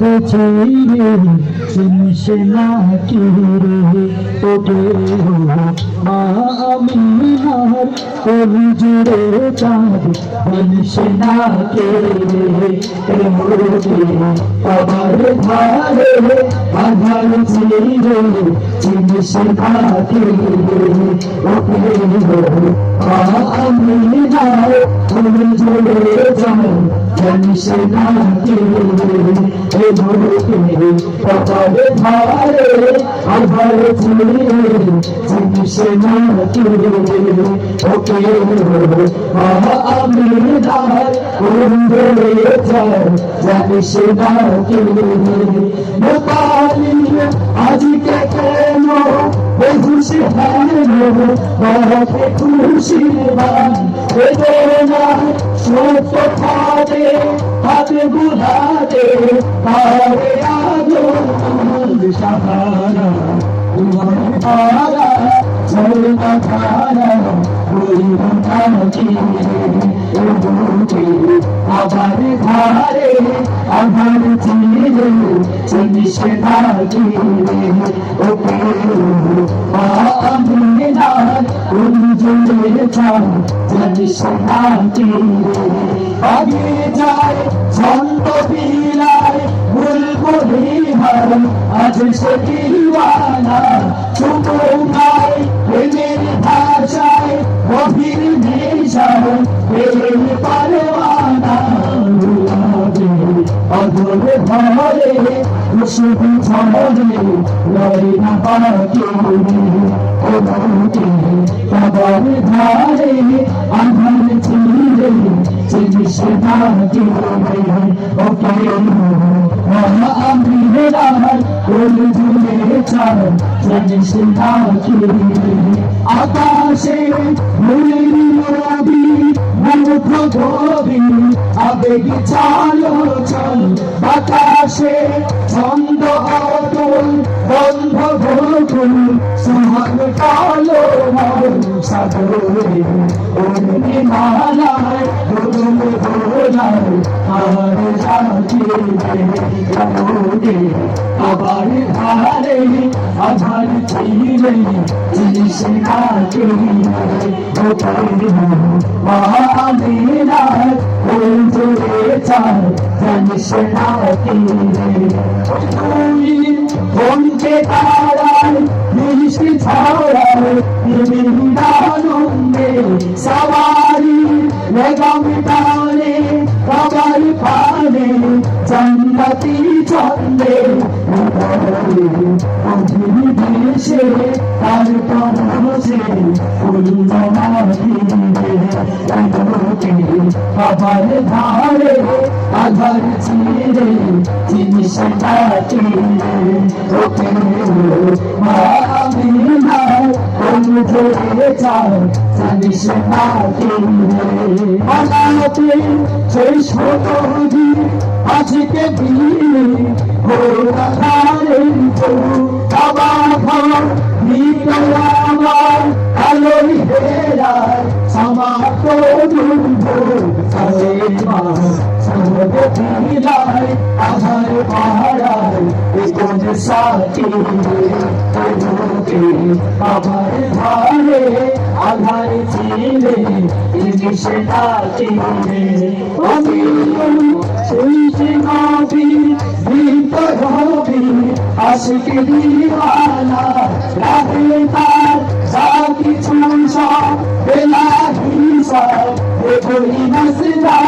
চিরে চিনিস না কি রে? ওকে মা আমিনার বলিস না কে রে? আবার ধারে আধার রে? বলিস না কে রে মোরে আবার ধারে আধার চিরে চিনিস না কি রে ওকে মা আমিনার কোন জুড়ে চাঁদ জানিস না কি রে মোতালি আজকে কেন বেহুশি হারানো বাবাকে খুশি বান বেদনা সত্য খাদে হাতে গুলাতে পারে আলো সাহারা তোমার পারা চলনা খারা ওই মতাকি আবার ধারে আবার চিরে চিনিস থাকি ওকে আমি না জুড়ে চাও জানিস থাকি আগে যায় ছন্দ বিলায় বুলবুলি হার আজ সে দিওয়ানা চুমুকায় প্রেমের ভাষায় গভীর নেশায় প্রেম পারওয়ানা অধরে ভরে না ও নৌকে কাবার ধারে আধার ছিড়ে জিনিস থাকে ওকে আমি হেরার কোন ঝুলে চার আকাশে মুলির চালো চল বাতাসে ছন্দ গোকুল সোহাগ কালো সাগরে ওরে মালায় গরম গোলায় আর জাগে আবার ধারে আধার ছিড়ে জিনিস কাকে মহামিনার ওই জোরে চার জানিস না কি তুই ফোনকে তারায় মিষ্টি ছাড়ায় নিবিন্দানন্দে সবারি লেগাম টানে কবার পানে জন্মতি চন্দে অধীর দেশে তার পরশে ফুল জমাতে আবার ধারে আধার ছিড়ে জিনিস কাটে ওকে মামিনা কোন জোরে চাও আজকে আধার পাহাড়ায় কোন সাথী আবার ধারে আধার ছিলে জিনিস থাকি আমি সেই যে নবী হবি আশিক দিওয়ানা রাহে তার যা কিছু এগুলি নাচ জানা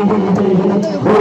না